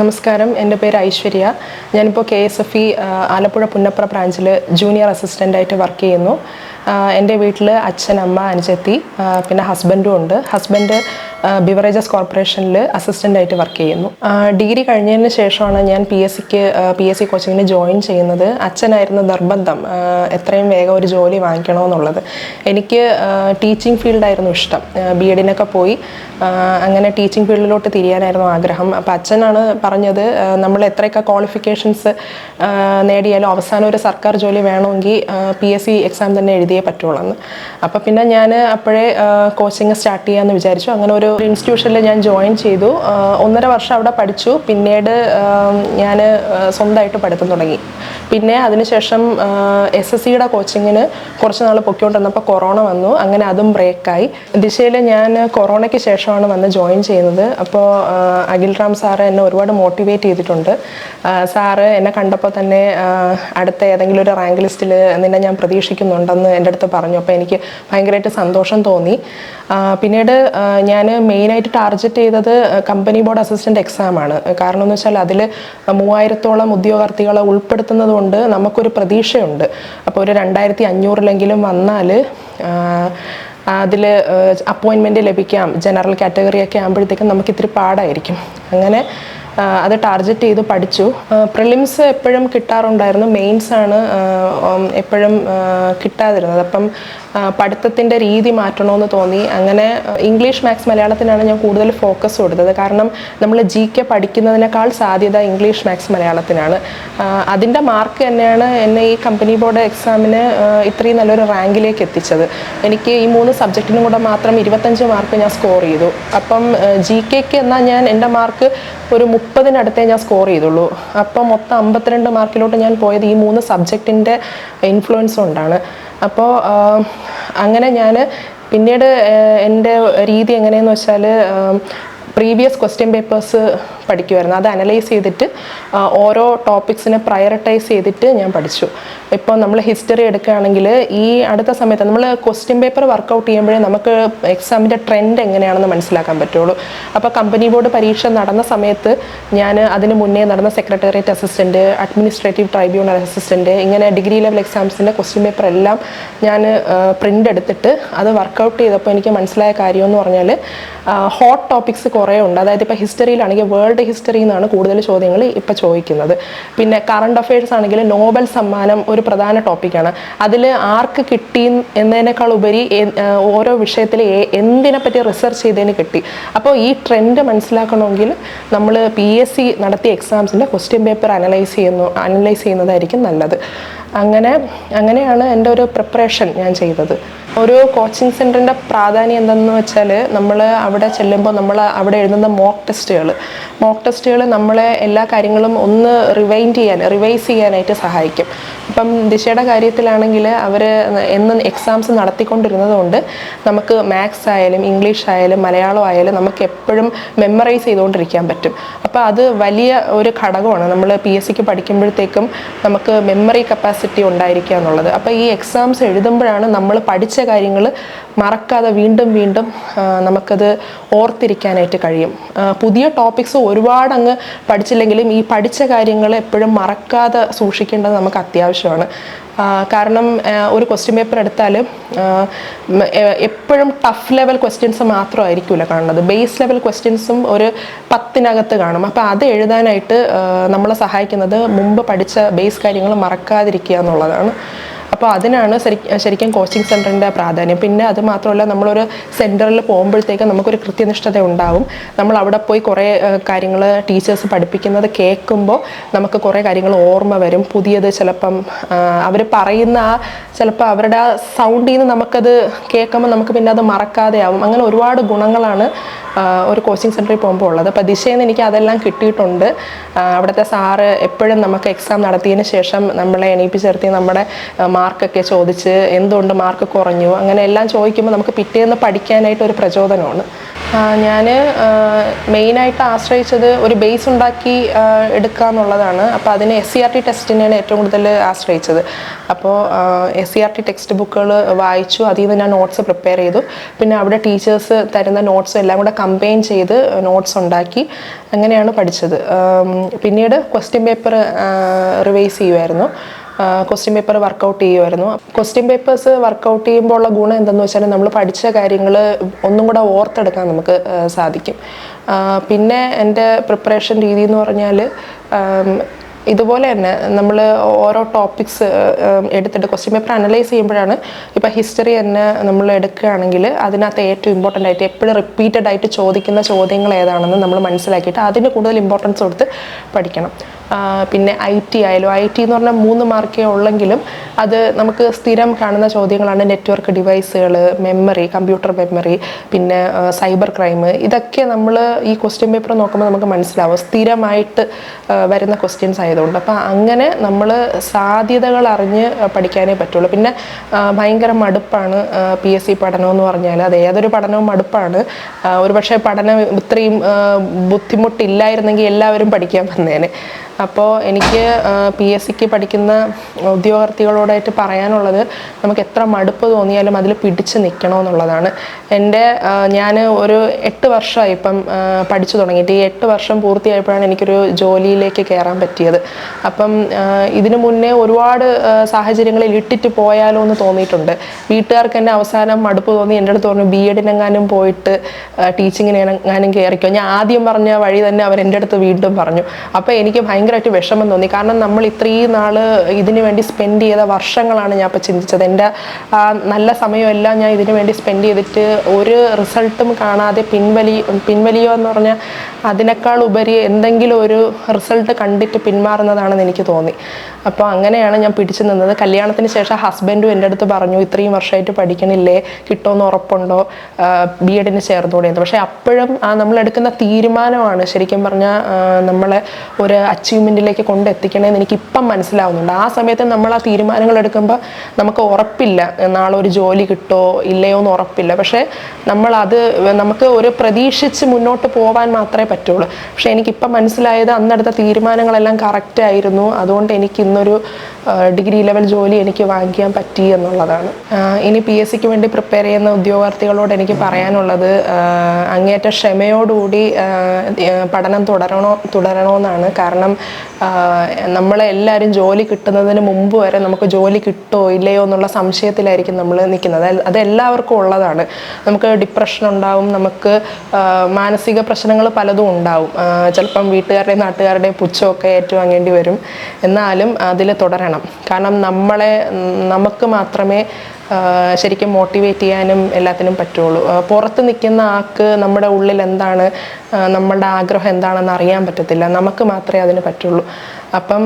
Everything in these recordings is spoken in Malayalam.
നമസ്കാരം. എന്റെ പേര് ഐശ്വര്യ. ഞാനിപ്പോൾ K S F E Alappuzha Punnapra ബ്രാഞ്ചിൽ ജൂനിയർ അസിസ്റ്റന്റായിട്ട് വർക്ക് ചെയ്യുന്നു. എന്റെ വീട്ടിൽ അച്ഛൻ അമ്മ അനുജത്തി പിന്നെ ഹസ്ബൻഡും ഉണ്ട്. ഹസ്ബൻഡ് ബിവറേജസ് കോർപ്പറേഷനിൽ അസിസ്റ്റന്റായിട്ട് വർക്ക് ചെയ്യുന്നു. ഡിഗ്രി കഴിഞ്ഞതിന് ശേഷമാണ് ഞാൻ പി എസ് സിക്ക് പി എസ് സി കോച്ചിങ്ങിന് ജോയിൻ ചെയ്യുന്നത്. അച്ഛനായിരുന്നു നിർബന്ധം എത്രയും വേഗം ഒരു ജോലി വാങ്ങിക്കണമെന്നുള്ളത്. എനിക്ക് ടീച്ചിങ് ഫീൽഡായിരുന്നു ഇഷ്ടം. ബി എഡിനൊക്കെ പോയി അങ്ങനെ ടീച്ചിങ് ഫീൽഡിലോട്ട് തിരിയാനായിരുന്നു ആഗ്രഹം. അപ്പോൾ അച്ഛനാണ് പറഞ്ഞത് നമ്മൾ എത്രയൊക്കെ ക്വാളിഫിക്കേഷൻസ് നേടിയാലും അവസാനം ഒരു സർക്കാർ ജോലി വേണമെങ്കിൽ പി എസ് സി എക്സാം തന്നെ എഴുതിയേ പറ്റുള്ളൂ എന്ന് അപ്പോൾ പിന്നെ ഞാൻ അപ്പോഴേ കോച്ചിങ് സ്റ്റാർട്ട് ചെയ്യാമെന്ന് വിചാരിച്ചു. അങ്ങനെ ഒരു ഇൻസ്റ്റിറ്റ്യൂഷനിൽ ഞാൻ ജോയിൻ ചെയ്തു. ഒന്നര വർഷം അവിടെ പഠിച്ചു. പിന്നീട് ഞാൻ സ്വന്തമായിട്ട് പഠിത്തം തുടങ്ങി. പിന്നെ അതിനുശേഷം എസ് എസ് സിയുടെ കോച്ചിങ്ങിന് കുറച്ച് നാൾ പൊയ്ക്കൊണ്ടിരുന്നപ്പോൾ കൊറോണ വന്നു. അങ്ങനെ അതും ബ്രേക്കായി ദിശയിൽ ഞാൻ കൊറോണയ്ക്ക് ശേഷമാണ് വന്ന് ജോയിൻ ചെയ്യുന്നത്. അപ്പോൾ അഖിൽ റാം സാറ് എന്നെ ഒരുപാട് മോട്ടിവേറ്റ് ചെയ്തിട്ടുണ്ട്. സാറ് എന്നെ കണ്ടപ്പോൾ തന്നെ അടുത്ത ഏതെങ്കിലും ഒരു റാങ്ക് ലിസ്റ്റിൽ നിന്നെ ഞാൻ പ്രതീക്ഷിക്കുന്നുണ്ടെന്ന് എന്റെ അടുത്ത് പറഞ്ഞു. അപ്പോൾ എനിക്ക് ഭയങ്കരമായിട്ട് സന്തോഷം തോന്നി. പിന്നീട് ഞാൻ മെയിനായിട്ട് ടാർഗറ്റ് ചെയ്തത് കമ്പനി ബോർഡ് അസിസ്റ്റന്റ് എക്സാമാണ് കാരണം എന്ന് വെച്ചാൽ അതിൽ മൂവായിരത്തോളം ഉദ്യോഗാർത്ഥികളെ ഉൾപ്പെടുത്തുന്നത് കൊണ്ട് നമുക്കൊരു പ്രതീക്ഷയുണ്ട്. അപ്പോൾ ഒരു രണ്ടായിരത്തി അഞ്ഞൂറിലെങ്കിലും വന്നാൽ അതിൽ അപ്പോയിൻമെന്റ് ലഭിക്കാം ജനറൽ കാറ്റഗറി ഒക്കെ ആകുമ്പോഴത്തേക്കും നമുക്ക് ഇത്തിരി പാടായിരിക്കും. അങ്ങനെ അത് ടാർഗറ്റ് ചെയ്ത് പഠിച്ചു. പ്രിലിംസ് എപ്പോഴും കിട്ടാറുണ്ടായിരുന്നു. മെയിൻസ് ആണ് എപ്പോഴും കിട്ടാതിരുന്നത്. അപ്പം പഠിത്തത്തിന്റെ രീതി മാറ്റണമെന്ന് തോന്നി. അങ്ങനെ ഇംഗ്ലീഷ് മാത്സ് മലയാളത്തിനാണ് ഞാൻ കൂടുതൽ ഫോക്കസ് കൊടുത്തത്. കാരണം നമ്മൾ ജി കെ പഠിക്കുന്നതിനേക്കാൾ സാധ്യത ഇംഗ്ലീഷ് മാത്സ് മലയാളത്തിനാണ്. അതിന്റെ മാർക്ക് തന്നെയാണ് എന്നെ ഈ കമ്പനി ബോർഡ് എക്സാമിന് ഇത്രയും നല്ലൊരു റാങ്കിലേക്ക് എത്തിച്ചത്. എനിക്ക് ഈ മൂന്ന് സബ്ജക്റ്റിനും കൂടെ മാത്രം ഇരുപത്തഞ്ച് മാർക്ക് ഞാൻ സ്കോർ ചെയ്തു. അപ്പം ജി കെക്ക് എന്നാൽ ഞാൻ എന്റെ മാർക്ക് ഒരു മുപ്പതിനടുത്തേ ഞാൻ സ്കോർ ചെയ്തുള്ളൂ. അപ്പം മൊത്തം അമ്പത്തിരണ്ട് മാർക്കിലോട്ട് ഞാൻ പോയത് ഈ മൂന്ന് സബ്ജക്റ്റിന്റെ ഇൻഫ്ലുവൻസ് കൊണ്ടാണ്. അപ്പോൾ അങ്ങനെ ഞാൻ പിന്നീട് എന്റെ രീതി എങ്ങനെയെന്ന് വെച്ചാൽ പ്രീവിയസ് ക്വസ്റ്റ്യൻ പേപ്പേഴ്സ് പഠിക്കുമായിരുന്നു അത് അനലൈസ് ചെയ്തിട്ട് ഓരോ ടോപ്പിക്സിനെ പ്രയോറിറ്റൈസ് ചെയ്തിട്ട് ഞാൻ പഠിച്ചു. ഇപ്പോൾ നമ്മൾ ഹിസ്റ്ററി എടുക്കുകയാണെങ്കിൽ ഈ അടുത്ത സമയത്ത് നമ്മൾ ക്വസ്റ്റ്യൻ പേപ്പർ വർക്കൗട്ട് ചെയ്യുമ്പോഴേ നമുക്ക് എക്സാമിന്റെ ട്രെൻഡ് എങ്ങനെയാണെന്ന് മനസ്സിലാക്കാൻ പറ്റുള്ളൂ. അപ്പോൾ കമ്പനി ബോർഡ് പരീക്ഷ നടന്ന സമയത്ത് ഞാൻ അതിന് മുന്നേ നടന്ന secretariat assistant administrative tribunal assistant ഇങ്ങനെ ഡിഗ്രി ലെവൽ എക്സാംസിന്റെ ക്വസ്റ്റ്യൻ പേപ്പർ എല്ലാം ഞാൻ പ്രിന്റ് എടുത്തിട്ട് അത് വർക്കൗട്ട് ചെയ്തപ്പോൾ എനിക്ക് മനസ്സിലായ കാര്യമെന്ന് പറഞ്ഞാൽ ഹോട്ട് ടോപ്പിക്സ് കുറേ ഉണ്ട്. അതായത് ഇപ്പോൾ ഹിസ്റ്ററിയിലാണെങ്കിൽ വേൾഡ് ഹിസ്റ്ററി എന്നാണ് കൂടുതൽ ചോദ്യങ്ങൾ ഇപ്പോൾ ചോദിക്കുന്നത്. പിന്നെ കറണ്ട് അഫയേഴ്സ് ആണെങ്കിൽ നോബൽ സമ്മാനം ഒരു പ്രധാന ടോപ്പിക്കാണ് അതിൽ ആർക്ക് കിട്ടി എന്നതിനേക്കാൾ ഉപരി ഓരോ വിഷയത്തിൽ എ- എന്തിനെ പറ്റി റിസർച്ച് ചെയ്തതിന് കിട്ടി. അപ്പോൾ ഈ ട്രെൻഡ് മനസ്സിലാക്കണമെങ്കിൽ നമ്മൾ പി എസ് സി നടത്തിയ എക്സാംസിന്റെ ക്വസ്റ്റ്യൻ പേപ്പർ അനലൈസ് ചെയ്യുന്നു അനലൈസ് ചെയ്യുന്നതായിരിക്കും നല്ലത്. അങ്ങനെ അങ്ങനെയാണ് എന്റെ ഒരു പ്രിപ്പറേഷൻ ഞാൻ ചെയ്തത്. ഒരു കോച്ചിങ് സെന്ററിന്റെ പ്രാധാന്യം എന്തെന്ന് വെച്ചാൽ നമ്മൾ അവിടെ ചെല്ലുമ്പോൾ നമ്മൾ അവിടെ എഴുതുന്ന മോക്ക് ടെസ്റ്റുകൾ മോക്ക് ടെസ്റ്റുകൾ നമ്മളെ എല്ലാ കാര്യങ്ങളും ഒന്ന് റിവൈൻഡ് ചെയ്യാൻ റിവൈസ് ചെയ്യാനായിട്ട് സഹായിക്കും. ഇപ്പം ദിശയുടെ കാര്യത്തിലാണെങ്കിൽ അവർ എന്നും എക്സാംസ് നടത്തിക്കൊണ്ടിരുന്നത് കൊണ്ട് നമുക്ക് മാത്സ് ആയാലും ഇംഗ്ലീഷ് ആയാലും മലയാളം ആയാലും നമുക്ക് എപ്പോഴും മെമ്മറൈസ് ചെയ്തുകൊണ്ടിരിക്കാൻ പറ്റും. അപ്പോൾ അത് വലിയ ഒരു ഘടകമാണ്. നമ്മൾ പി എസ് സിക്ക് പഠിക്കുമ്പോഴത്തേക്കും നമുക്ക് മെമ്മറി കപ്പാസിറ്റി ഉണ്ടായിരിക്കുക എന്നുള്ളത്. അപ്പോൾ ഈ എക്സാംസ് എഴുതുമ്പോഴാണ് നമ്മൾ പഠിച്ച കാര്യങ്ങൾ മറക്കാതെ വീണ്ടും വീണ്ടും നമുക്കത് ഓർത്തിരിക്കാനായിട്ട് കഴിയും. പുതിയ ടോപ്പിക്സ് ഒരുപാട് അങ്ങ് പഠിച്ചില്ലെങ്കിലും ഈ പഠിച്ച കാര്യങ്ങൾ എപ്പോഴും മറക്കാതെ സൂക്ഷിക്കേണ്ടത് നമുക്ക് അത്യാവശ്യമാണ്. കാരണം ഒരു ക്വസ്റ്റ്യൻ പേപ്പർ എടുത്താൽ എപ്പോഴും ടഫ് ലെവൽ ക്വസ്റ്റ്യൻസ് മാത്രമായിരിക്കില്ല കാണുന്നത്. ബേസ് ലെവൽ ക്വസ്റ്റ്യൻസും ഒരു പത്തിനകത്ത് കാണും. അപ്പോൾ അത് എഴുതാനായിട്ട് നമ്മളെ സഹായിക്കുന്നത് മുമ്പ് പഠിച്ച ബേസ് കാര്യങ്ങൾ മറക്കാതിരിക്കുക എന്നുള്ളതാണ്. അപ്പോൾ അതിനാണ് ശരി- ശരിക്കും കോച്ചിങ് സെന്ററിന്റെ പ്രാധാന്യം. പിന്നെ അത് മാത്രമല്ല നമ്മളൊരു സെന്ററിൽ പോകുമ്പോഴത്തേക്ക് നമുക്കൊരു കൃത്യനിഷ്ഠത ഉണ്ടാവും. നമ്മൾ അവിടെ പോയി കുറേ കാര്യങ്ങൾ ടീച്ചേഴ്സ് പഠിപ്പിക്കുന്നത് കേൾക്കുമ്പോൾ നമുക്ക് കുറേ കാര്യങ്ങൾ ഓർമ്മ വരും. പുതിയത് ചിലപ്പം അവർ പറയുന്ന ആ ചിലപ്പോൾ അവരുടെ ആ സൗണ്ടിൽ നിന്ന് നമുക്കത് കേൾക്കുമ്പോൾ നമുക്ക് പിന്നെ അത് മറക്കാതെ ആവും. അങ്ങനെ ഒരുപാട് ഗുണങ്ങളാണ് ഒരു കോച്ചിങ് സെന്ററിൽ പോകുമ്പോൾ ഉള്ളത്. അപ്പോൾ ദിശയിൽ നിന്ന് എനിക്ക് അതെല്ലാം കിട്ടിയിട്ടുണ്ട്. അവിടുത്തെ സാറ് എപ്പോഴും നമുക്ക് എക്സാം നടത്തിയതിന് ശേഷം നമ്മളെ എണീപ്പിച്ചിരുത്തി നമ്മുടെ മാർക്ക് മാർക്കൊക്കെ ചോദിച്ച് എന്തുകൊണ്ട് മാർക്ക് കുറഞ്ഞു? അങ്ങനെ എല്ലാം ചോദിക്കുമ്പോൾ നമുക്ക് പിറ്റേന്ന് പഠിക്കാനായിട്ട് ഒരു പ്രചോദനമാണ്. ഞാൻ മെയിനായിട്ട് ആശ്രയിച്ചത് ഒരു ബേസ് ഉണ്ടാക്കി എടുക്കുക എന്നുള്ളതാണ് അപ്പോൾ അതിന് എസ് സി ആർ ടി ടെസ്റ്റിനെയാണ് ഏറ്റവും കൂടുതൽ ആശ്രയിച്ചത്. അപ്പോൾ S C R T text ബുക്കുകൾ വായിച്ചു. അതിൽ നിന്ന് ഞാൻ നോട്ട്സ് പ്രിപ്പയർ ചെയ്തു. പിന്നെ അവിടെ ടീച്ചേഴ്സ് തരുന്ന നോട്ട്സ് എല്ലാം കൂടെ കമ്പൈൻ ചെയ്ത് നോട്ട്സ് ഉണ്ടാക്കി അങ്ങനെയാണ് പഠിച്ചത്. പിന്നീട് ക്വസ്റ്റ്യൻ പേപ്പർ റിവൈസ് ചെയ്യുമായിരുന്നു ക്വസ്റ്റ്യൻ പേപ്പർ വർക്കൗട്ട് ചെയ്യുമായിരുന്നു ക്വസ്റ്റ്യൻ പേപ്പേഴ്സ് വർക്കൗട്ട് ചെയ്യുമ്പോൾ ഉള്ള ഗുണം എന്തെന്ന് വെച്ചാൽ നമ്മൾ പഠിച്ച കാര്യങ്ങൾ ഒന്നും കൂടെ ഓർത്തെടുക്കാൻ നമുക്ക് സാധിക്കും. പിന്നെ എന്റെ പ്രിപ്പറേഷൻ രീതി എന്ന് പറഞ്ഞാൽ ഇതുപോലെ തന്നെ നമ്മൾ ഓരോ ടോപ്പിക്സ് എടുത്തിട്ട് ക്വസ്റ്റ്യൻ പേപ്പർ അനലൈസ് ചെയ്യുമ്പോഴാണ് ഇപ്പോൾ ഹിസ്റ്ററി തന്നെ നമ്മൾ എടുക്കുകയാണെങ്കിൽ അതിനകത്ത് ഏറ്റവും ഇമ്പോർട്ടന്റ് ആയിട്ട് എപ്പോഴും റിപ്പീറ്റഡ് ആയിട്ട് ചോദിക്കുന്ന ചോദ്യങ്ങൾ ഏതാണെന്ന് നമ്മൾ മനസ്സിലാക്കിയിട്ട് അതിന് കൂടുതൽ ഇമ്പോർട്ടൻസ് കൊടുത്ത് പഠിക്കണം. പിന്നെ ഐ ടി ആയാലും ഐ ടി എന്ന് പറഞ്ഞാൽ മൂന്ന് മാർക്കേ ഉള്ളെങ്കിലും അത് നമുക്ക് സ്ഥിരം കാണുന്ന ചോദ്യങ്ങളാണ് നെറ്റ്വർക്ക് ഡിവൈസുകൾ മെമ്മറി കമ്പ്യൂട്ടർ മെമ്മറി പിന്നെ സൈബർ ക്രൈം ഇതൊക്കെ നമ്മൾ ഈ ക്വസ്റ്റ്യൻ പേപ്പർ നോക്കുമ്പോൾ നമുക്ക് മനസ്സിലാവും. സ്ഥിരമായിട്ട് വരുന്ന ക്വസ്റ്റ്യൻസ് ആയതുകൊണ്ട്. അപ്പോൾ അങ്ങനെ നമ്മൾ സാധ്യതകൾ അറിഞ്ഞ് പഠിക്കാനേ പറ്റുള്ളൂ. പിന്നെ ഭയങ്കര മടുപ്പാണ് പി എസ് സി പഠനം എന്ന് പറഞ്ഞാൽ. അത് ഏതൊരു പഠനവും മടുപ്പാണ്. ഒരുപക്ഷെ പഠനം ഇത്രയും ബുദ്ധിമുട്ടില്ലായിരുന്നെങ്കിൽ എല്ലാവരും പഠിക്കാൻ വന്നേനെ. അപ്പോൾ എനിക്ക് പി എസ് സിക്ക് പഠിക്കുന്ന ഉദ്യോഗാർത്ഥികളോടായിട്ട് പറയാനുള്ളത് നമുക്ക് എത്ര മടുപ്പ് തോന്നിയാലും അതിൽ പിടിച്ച് നിൽക്കണമെന്നുള്ളതാണ് എന്റെ ഞാൻ ഒരു എട്ട് വർഷമായി ഇപ്പം പഠിച്ചു തുടങ്ങിയിട്ട്. ഈ എട്ട് വർഷം പൂർത്തിയായപ്പോഴാണ് എനിക്കൊരു ജോലിയിലേക്ക് കയറാൻ പറ്റിയത്. അപ്പം ഇതിനു മുന്നേ ഒരുപാട് സാഹചര്യങ്ങളിൽ ഇട്ടിട്ട് പോയാലോ എന്ന് തോന്നിയിട്ടുണ്ട്. വീട്ടുകാർക്ക് എന്നെ അവസാനം മടുപ്പ് തോന്നി. എന്റെ അടുത്ത് പറഞ്ഞു ബി എഡിനെങ്ങാനും പോയിട്ട് ടീച്ചിങ്ങിനെങ്ങാനും കയറിക്കോ ഞാൻ ആദ്യം പറഞ്ഞ വഴി തന്നെ അവർ എന്റെ അടുത്ത് വീണ്ടും പറഞ്ഞു. അപ്പോൾ എനിക്ക് ഭയങ്കരമായിട്ട് വിഷമം തോന്നി. കാരണം നമ്മൾ ഇത്രയും നാൾ ഇതിനു വേണ്ടി സ്പെൻഡ് ചെയ്ത വർഷങ്ങളാണ് ഞാൻ ഇപ്പോൾ ചിന്തിച്ചത്. എന്റെ നല്ല സമയമെല്ലാം ഞാൻ ഇതിനു വേണ്ടി സ്പെൻഡ് ചെയ്തിട്ട് ഒരു റിസൾട്ടും കാണാതെ പിൻവലി പിൻവലിയോ എന്ന് പറഞ്ഞാൽ അതിനേക്കാൾ ഉപരി എന്തെങ്കിലും ഒരു റിസൾട്ട് കണ്ടിട്ട് പിന്മാറുന്നതാണെന്ന് എനിക്ക് തോന്നി. അപ്പോൾ അങ്ങനെയാണ് ഞാൻ പിടിച്ചു നിന്നത്. കല്യാണത്തിന് ശേഷം ഹസ്ബൻഡും എന്റെ അടുത്ത് പറഞ്ഞു ഇത്രയും വർഷമായിട്ട് പഠിക്കണില്ലേ? കിട്ടുമെന്ന് ഉറപ്പുണ്ടോ? ബി എഡിന് ചേർന്നുകൂടെ? എന്ന്. പക്ഷേ അപ്പോഴും ആ നമ്മളെടുക്കുന്ന തീരുമാനമാണ് ശരിക്കും പറഞ്ഞാൽ നമ്മളെ ഒരു അച്ചീവ്മെന്റിലേക്ക് കൊണ്ടെത്തിക്കണേന്ന് എനിക്ക് ഇപ്പം മനസ്സിലാവുന്നുണ്ട്. ആ സമയത്ത് നമ്മൾ ആ തീരുമാനങ്ങൾ എടുക്കുമ്പോൾ നമുക്ക് ഉറപ്പില്ല നാളെ ഒരു ജോലി കിട്ടോ ഇല്ലയോ എന്ന് ഉറപ്പില്ല. പക്ഷേ നമ്മളത് നമുക്ക് ഒരു പ്രതീക്ഷിച്ച് മുന്നോട്ട് പോകാൻ മാത്രമേ പറ്റുള്ളൂ. പക്ഷേ എനിക്കിപ്പം മനസ്സിലായത് അന്നെടുത്ത തീരുമാനങ്ങളെല്ലാം കറക്റ്റ് ആയിരുന്നു. അതുകൊണ്ട് എനിക്ക് ഇന്നൊരു ഡിഗ്രി ലെവൽ ജോലി എനിക്ക് വാങ്ങിക്കാൻ പറ്റി എന്നുള്ളതാണ്. ഇനി പി എസ് സിക്ക് വേണ്ടി പ്രിപ്പയർ ചെയ്യുന്ന ഉദ്യോഗാർത്ഥികളോട് എനിക്ക് പറയാനുള്ളത് അങ്ങേറ്റ ക്ഷമയോടുകൂടി പഠനം തുടരണോ തുടരണമെന്നാണ്. കാരണം ആ, നമ്മളെ എല്ലാവരും ജോലി കിട്ടുന്നതിന് മുമ്പ് വരെ നമുക്ക് ജോലി കിട്ടുമോ ഇല്ലയോ എന്നുള്ള സംശയത്തിലായിരിക്കും നമ്മൾ നിൽക്കുന്നത്. അത് എല്ലാവർക്കും ഉള്ളതാണ്. നമുക്ക് ഡിപ്രഷൻ ഉണ്ടാവും നമുക്ക് മാനസിക പ്രശ്നങ്ങൾ പലതും ഉണ്ടാവും. ചിലപ്പം വീട്ടുകാരുടെയും നാട്ടുകാരുടെയും പുച്ഛമൊക്കെ ഏറ്റുവാങ്ങേണ്ടി വരും. എന്നാലും അതിൽ തുടരണം. കാരണം നമ്മളെ നമുക്ക് മാത്രമേ ശരിക്കും മോട്ടിവേറ്റ് ചെയ്യാനും എല്ലാത്തിനും പറ്റുള്ളൂ. പുറത്ത് നിൽക്കുന്ന ആൾക്ക് നമ്മുടെ ഉള്ളിൽ എന്താണ് നമ്മളുടെ ആഗ്രഹം എന്താണെന്ന് അറിയാൻ പറ്റത്തില്ല. നമുക്ക് മാത്രമേ അതിന് പറ്റുള്ളൂ. അപ്പം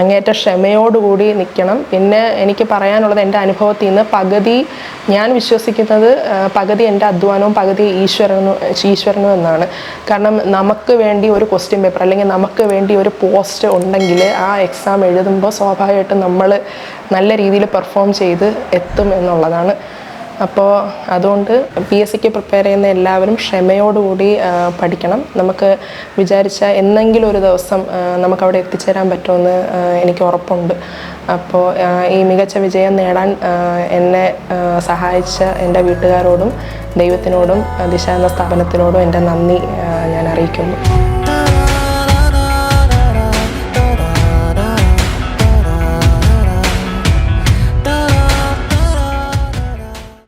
അങ്ങേറ്റ ക്ഷമയോടുകൂടി നിൽക്കണം. പിന്നെ എനിക്ക് പറയാനുള്ളത് എന്റെ അനുഭവത്തിൽ നിന്ന് പകുതി ഞാൻ വിശ്വസിക്കുന്നത് പകുതി എന്റെ അധ്വാനവും പകുതി ഈശ്വരനും ഈശ്വരനും എന്നാണ്. കാരണം നമുക്ക് വേണ്ടി ഒരു ക്വസ്റ്റ്യൻ പേപ്പർ അല്ലെങ്കിൽ നമുക്ക് വേണ്ടി ഒരു പോസ്റ്റ് ഉണ്ടെങ്കിൽ ആ എക്സാം എഴുതുമ്പോൾ സ്വാഭാവികമായിട്ടും നമ്മൾ നല്ല രീതിയിൽ പെർഫോം ചെയ്ത് എത്തും എന്നുള്ളതാണ്. അപ്പോൾ അതുകൊണ്ട് പി എസ് സിക്ക് പ്രിപ്പയർ ചെയ്യുന്ന എല്ലാവരും ക്ഷമയോടുകൂടി പഠിക്കണം. നമുക്ക് വിചാരിച്ച എന്നെങ്കിലും ഒരു ദിവസം നമുക്ക് നമുക്കവിടെ എത്തിച്ചേരാൻ പറ്റുമെന്ന് എനിക്ക് ഉറപ്പുണ്ട്. അപ്പോൾ ഈ മികച്ച വിജയം നേടാൻ എന്നെ സഹായിച്ച എന്റെ വീട്ടുകാരോടും ദൈവത്തിനോടും ദിശ എന്ന സ്ഥാപനത്തിനോടും എന്റെ നന്ദി ഞാൻ അറിയിക്കുന്നു.